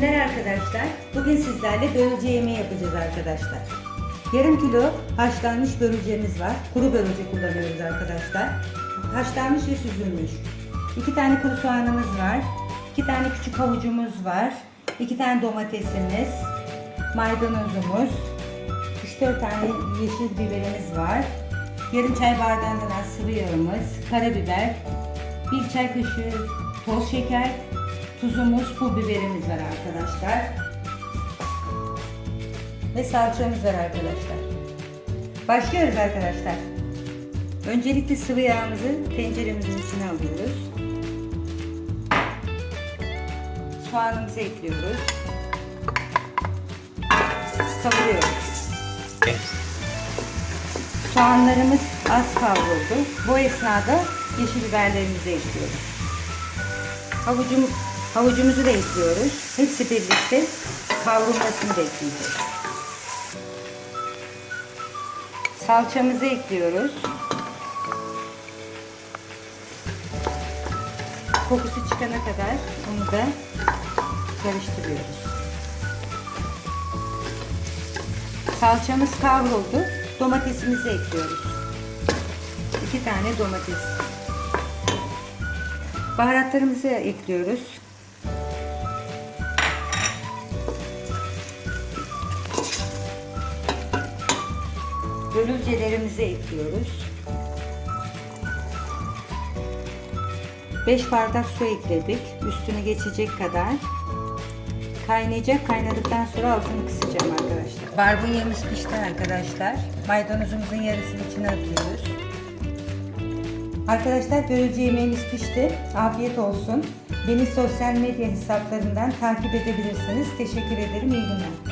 günler arkadaşlar. Bugün sizlerle börülce yemeği yapacağız arkadaşlar. Yarım kilo haşlanmış börülcemiz var. Kuru börülce kullanıyoruz arkadaşlar. Haşlanmış ve süzülmüş. İki tane kuru soğanımız var. İki tane küçük havucumuz var. İki tane domatesimiz. Maydanozumuz. 3-4 tane yeşil biberimiz var. Yarım çay bardağından az sıvı yağımız. Karabiber. Bir çay kaşığı toz şeker. Tuzumuz, pul biberimiz var arkadaşlar. Ve salçamız var arkadaşlar. Başlıyoruz arkadaşlar. Öncelikle sıvı yağımızı tenceremizin içine alıyoruz. Soğanımızı ekliyoruz. Kavuruyoruz. Soğanlarımız az kavruldu. Bu esnada yeşil biberlerimizi ekliyoruz. Havucum, havucumuzu da ekliyoruz. Hepsi birlikte kavrulmasını bekleyeceğiz. Salçamızı ekliyoruz. Kokusu çıkana kadar onu da karıştırıyoruz. Salçamız kavruldu. Domatesimizi ekliyoruz. İki tane domates. Baharatlarımızı ekliyoruz. Börülcelerimizi ekliyoruz. 5 bardak su ekledik. Üstüne geçecek kadar. Kaynayacak. Kaynadıktan sonra altını kısacağım arkadaşlar. Barbunyamız pişti arkadaşlar. Maydanozumuzun yarısını içine atıyoruz. Arkadaşlar börülce yemeğimiz pişti. Afiyet olsun. Beni sosyal medya hesaplarından takip edebilirsiniz. Teşekkür ederim. İyi günler.